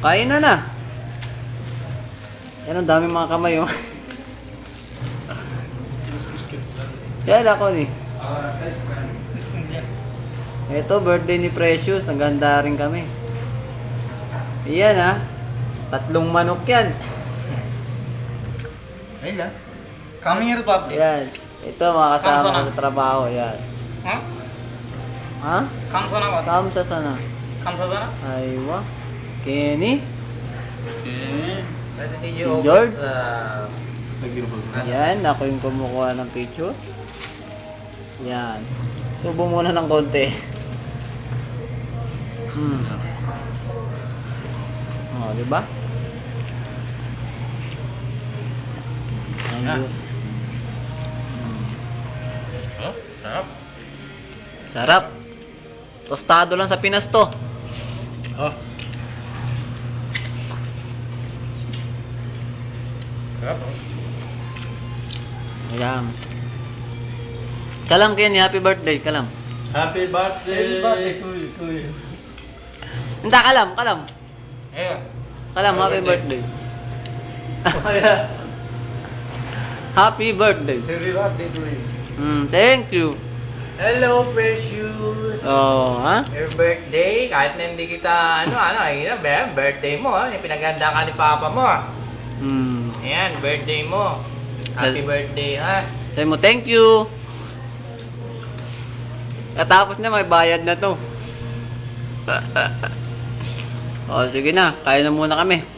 Kain na na. Yan ang dami mga kamay oh. Yan ako ni. Ito, birthday ni Precious. Ang ganda rin kami. Yan ha. Tatlong manok yan. Ayla. Come here, Papi. Yan. Ito mga kasama Kamsa ko na. sa trabaho. Yan. Huh? Ha? Come sana, Papi. Kamsa sana. Come sana. Aywa. Kenny. Pwede Si George? uh, Yan. Ako yung kumukuha ng picture. Yan. Subo muna ng konti. Hmm. Oh, di ba? Ah. good. Hmm. Oh, sarap. Sarap. Tostado lang sa Pinas to. Oh. Ayan. Kalam Kenny, happy birthday, kalam. Happy birthday! Hindi, kalam, kalam. Eh. Kalam, happy birthday. happy birthday. Happy birthday to you. Mm, thank you. Hello, Precious! Oh, ha? Your birthday, kahit na hindi kita, ano, ano, ayun na, birthday mo, ha? Pinaganda ka ni Papa mo. Mm. Ayan, birthday mo. Happy Well- birthday, ha? Sabi mo, thank you. Katapos na, may bayad na to. oh, sige na. Kaya na muna kami.